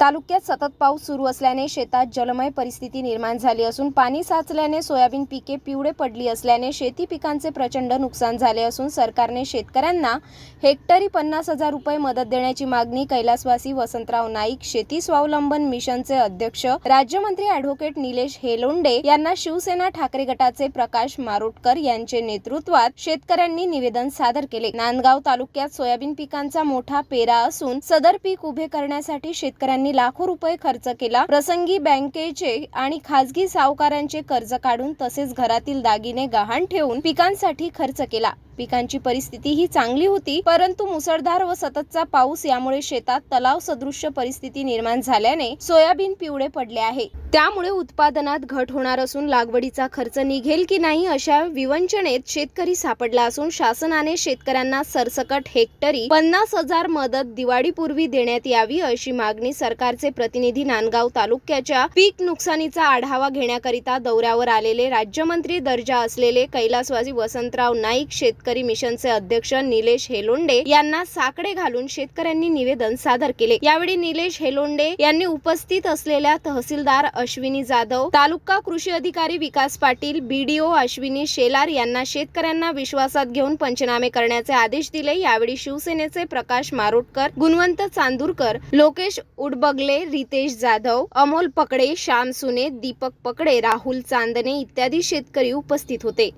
तालुक्यात सतत पाऊस सुरू असल्याने शेतात जलमय परिस्थिती निर्माण झाली असून पाणी साचल्याने सोयाबीन पिके पिवळे पडली असल्याने शेती पिकांचे प्रचंड नुकसान झाले असून सरकारने शेतकऱ्यांना हेक्टरी पन्नास हजार रुपये मदत देण्याची मागणी कैलासवासी वसंतराव नाईक शेती स्वावलंबन मिशनचे अध्यक्ष राज्यमंत्री अॅडव्होकेट निलेश हेलोंडे यांना शिवसेना ठाकरे गटाचे प्रकाश मारोटकर यांचे नेतृत्वात शेतकऱ्यांनी निवेदन सादर केले. नांदगाव तालुक्यात सोयाबीन पिकांचा मोठा पेरा असून सदर पीक उभे करण्यासाठी शेतकऱ्यांनी लाखो रुपये खर्च केला. प्रसंगी बँकेचे आणि खासगी सावकारांचे कर्ज काढून तसेच घरातील दागिने गहाण ठेवून पिकांसाठी खर्च केला. पिकांची परिस्थिती ही चांगली होती परंतु मुसळधार व सततचा पाऊस यामुळे शेतात तलाव सदृश्य परिस्थिती निर्माण झाल्याने सोयाबीन पिवळे पडले आहे. त्यामुळे उत्पादनात घट होणार असून लागवडीचा खर्च निघेल की नाही अशा विवंचनेत शेतकरी सापडला असून शासनाने शेतकऱ्यांना सरसकट हेक्टरी पन्नास हजार मदत दिवाळीपूर्वी देण्यात यावी अशी मागणी सरकारचे प्रतिनिधी नांदगाव तालुक्याच्या पीक नुकसानीचा आढावा घेण्याकरिता दौऱ्यावर आलेले राज्यमंत्री दर्जा असलेले कैलासवासी वसंतराव नाईक शेतकरी मिशनचे अध्यक्ष निलेश हेलोंडे यांना साकडे घालून शेतकऱ्यांनी निवेदन सादर केले. यावेळी निलेश हेलोंडे यांनी उपस्थित असलेल्या तहसीलदार अश्विनी जाधव तालुका कृषी अधिकारी विकास पाटील बीडीओ अश्विनी शेलार यांना शेतकऱ्यांना विश्वासात घेऊन पंचनामे करण्याचे आदेश दिले. यावेळी शिवसेनेचे प्रकाश मारोटकर गुणवंत चांदूरकर लोकेश उडबगले रितेश जाधव अमोल पकडे श्याम सुने दीपक पकडे राहुल चांदणे इत्यादी शेतकरी उपस्थित होते.